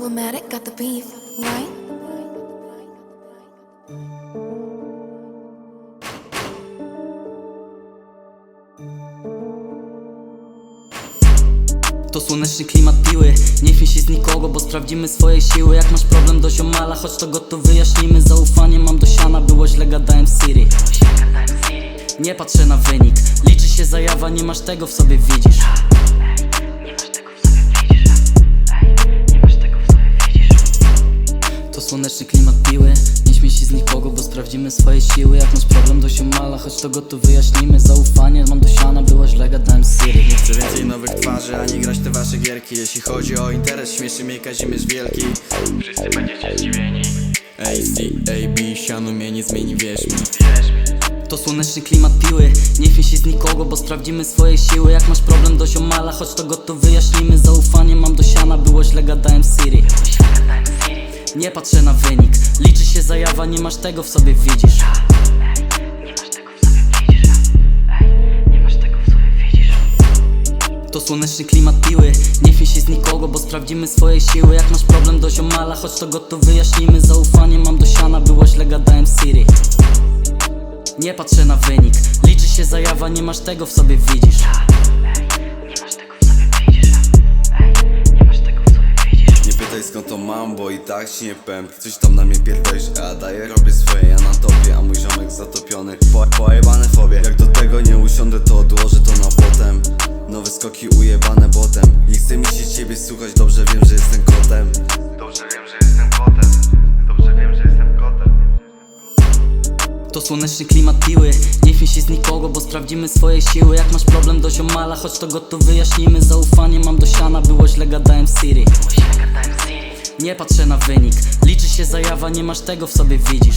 Illmatic got the beef, right? To słoneczny klimat piły. Nie chwij się z nikogo, bo sprawdzimy swoje siły. Jak masz problem do ziomala, choć to go to wyjaśnimy. Zaufanie mam do siana, było źle gadałem Siri. Nie patrzę na wynik, liczy się zajawa, nie masz tego w sobie widzisz To słoneczny klimat piły. Nie śmiej się z nikogo, bo sprawdzimy swoje siły. Jak masz problem do siomala, choć to go tu wyjaśnimy. Zaufanie mam do siana, było źle gadałem Siri. Nie chcę więcej nowych twarzy, ani grać te wasze gierki. Jeśli chodzi o interes, śmieszy mnie Kazimierz Wielki. Wszyscy będziecie zdziwieni. AC, AB, siano mnie nie zmieni, wierz mi To słoneczny klimat piły. Nie chwij się z nikogo, bo sprawdzimy swoje siły. Jak masz problem do ziomala, choć to go to wyjaśnimy. Zaufanie mam do siana, było źle gadałem Siri Nie patrzę na wynik, liczy się zajawa, nie masz tego w sobie widzisz. To słoneczny klimat piły. Nie chwij się z nikogo, bo sprawdzimy swoje siły. Jak masz problem do ziomala, choć to go to wyjaśnimy. Zaufanie mam do siana, było źle gadałem Siri. Nie patrzę na wynik, liczy się zajawa, nie masz tego w sobie widzisz Skąd to mam, bo i tak ci nie Coś tam na mnie pierdolisz, a daję, robię swoje Ja na topie, a mój ziomek zatopiony. Po, Pojebane fobie, jak do tego nie usiądę to odłożę to na potem. Nowe skoki ujebane botem. Nie chcę mi się ciebie słuchać, dobrze wiem, że jestem kotem. Dobrze wiem, że jestem kotem. Dobrze wiem, że jestem kotem. To słoneczny klimat piły. Nie chwij się z nikogo, bo sprawdzimy swoje siły. Jak masz problem do ziomala, choć to go to wyjaśnimy Zaufanie. Mam do siana, było źle gadałem Siri Nie patrzę na wynik, liczy się zajawa, nie masz tego w sobie widzisz